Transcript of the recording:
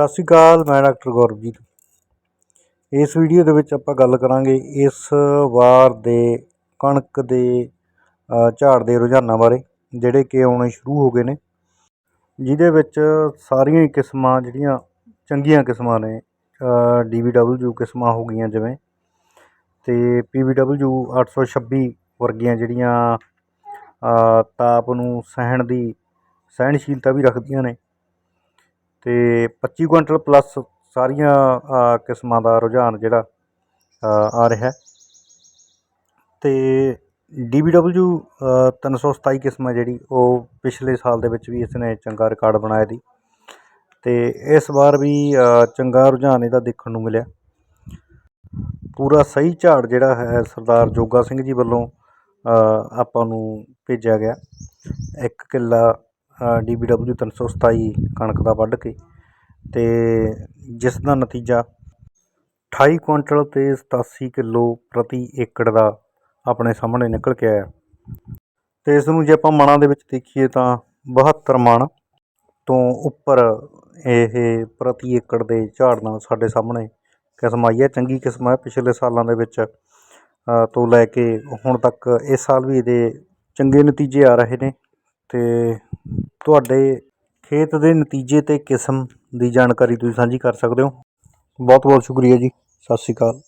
ਸਤਿ ਸ਼੍ਰੀ ਅਕਾਲ, ਮੈਂ ਡਾਕਟਰ ਗੌਰਵਜੀਤ। ਇਸ ਵੀਡੀਓ ਦੇ ਵਿੱਚ ਆਪਾਂ ਗੱਲ ਕਰਾਂਗੇ ਇਸ ਵਾਰ ਦੇ ਕਣਕ ਦੇ ਝਾੜ ਦੇ ਰੁਝਾਨਾਂ ਬਾਰੇ, ਜਿਹੜੇ ਕਿ ਆਉਣੇ ਸ਼ੁਰੂ ਹੋ ਗਏ ਨੇ। ਜਿਹਦੇ ਵਿੱਚ ਸਾਰੀਆਂ ਹੀ ਕਿਸਮਾਂ ਜਿਹੜੀਆਂ ਚੰਗੀਆਂ ਕਿਸਮਾਂ ਨੇ ਡੀਵੀਡਬਲਯੂ ਕਿਸਮਾਂ ਹੋ ਗਈਆਂ ਜਿਵੇਂ ਤੇ ਪੀਵੀਡਬਲਯੂ 826 ਵਰਗੀਆਂ ਜਿਹੜੀਆਂ ਤਾਪ ਨੂੰ ਸਹਿਣ ਦੀ ਸਹਿਣਸ਼ੀਲਤਾ ਵੀ ਰੱਖਦੀਆਂ ਨੇ। ਅਤੇ ਪੱਚੀ ਕੁਇੰਟਲ ਪਲੱਸ ਸਾਰੀਆਂ ਕਿਸਮਾਂ ਦਾ ਰੁਝਾਨ ਜਿਹੜਾ ਆ ਰਿਹਾ। ਹੈ। ਤੇ ਡੀਬੀਡਬਲਯੂ 327 ਕਿਸਮ ਹੈ ਜਿਹੜੀ, ਉਹ ਪਿਛਲੇ ਸਾਲ ਦੇ ਵਿੱਚ ਵੀ ਇਸ ਨੇ ਚੰਗਾ ਰਿਕਾਰਡ ਬਣਾਇਆ ਦੀ ਅਤੇ ਇਸ ਵਾਰ ਵੀ ਚੰਗਾ ਰੁਝਾਨ ਇਹਦਾ ਦੇਖਣ ਨੂੰ ਮਿਲਿਆ। ਪੂਰਾ ਸਹੀ ਝਾੜ ਜਿਹੜਾ ਹੈ, ਸਰਦਾਰ ਜੋਗਾ ਸਿੰਘ ਜੀ ਵੱਲੋਂ ਆਪਾਂ ਨੂੰ ਭੇਜਿਆ ਗਿਆ। ਇੱਕ ਕਿੱਲਾ ਡੀਬੀਡਬਲਯੂ 327 ਕਣਕ ਦਾ ਵੱਢ ਕੇ ਤੇ ਜਿਸ ਦਾ ਨਤੀਜਾ 28 ਕੁਇੰਟਲ ਤੇ 87 ਕਿਲੋ ਪ੍ਰਤੀ ਏਕੜ ਦਾ ਆਪਣੇ ਸਾਹਮਣੇ ਨਿਕਲ ਕੇ ਆਇਆ। ਤੇ ਇਸ ਨੂੰ ਜੇ ਆਪਾਂ ਮਣਾਂ ਦੇ ਵਿੱਚ ਦੇਖੀਏ ਤਾਂ 72 ਮਣ ਤੋਂ ਉੱਪਰ ਇਹ ਪ੍ਰਤੀ ਏਕੜ ਦੇ ਝਾੜ ਨਾਲ ਸਾਡੇ ਸਾਹਮਣੇ ਕਿਸਮ ਆਈ ਹੈ। ਚੰਗੀ ਕਿਸਮ ਹੈ। ਪਿਛਲੇ ਸਾਲਾਂ ਦੇ ਵਿੱਚ ਤੋਂ ਲੈ ਕੇ ਹੁਣ ਤੱਕ ਇਸ ਸਾਲ ਵੀ ਇਹਦੇ ਚੰਗੇ ਨਤੀਜੇ ਆ ਰਹੇ ਨੇ ਤੇ ਤੁਹਾਡੇ ਖੇਤ ਦੇ ਨਤੀਜੇ ਅਤੇ ਕਿਸਮ ਦੀ ਜਾਣਕਾਰੀ ਤੁਸੀਂ ਸਾਂਝੀ ਕਰ ਸਕਦੇ ਹੋ। ਬਹੁਤ ਬਹੁਤ ਸ਼ੁਕਰੀਆ ਜੀ। ਸਤਿ ਸ਼੍ਰੀ ਅਕਾਲ।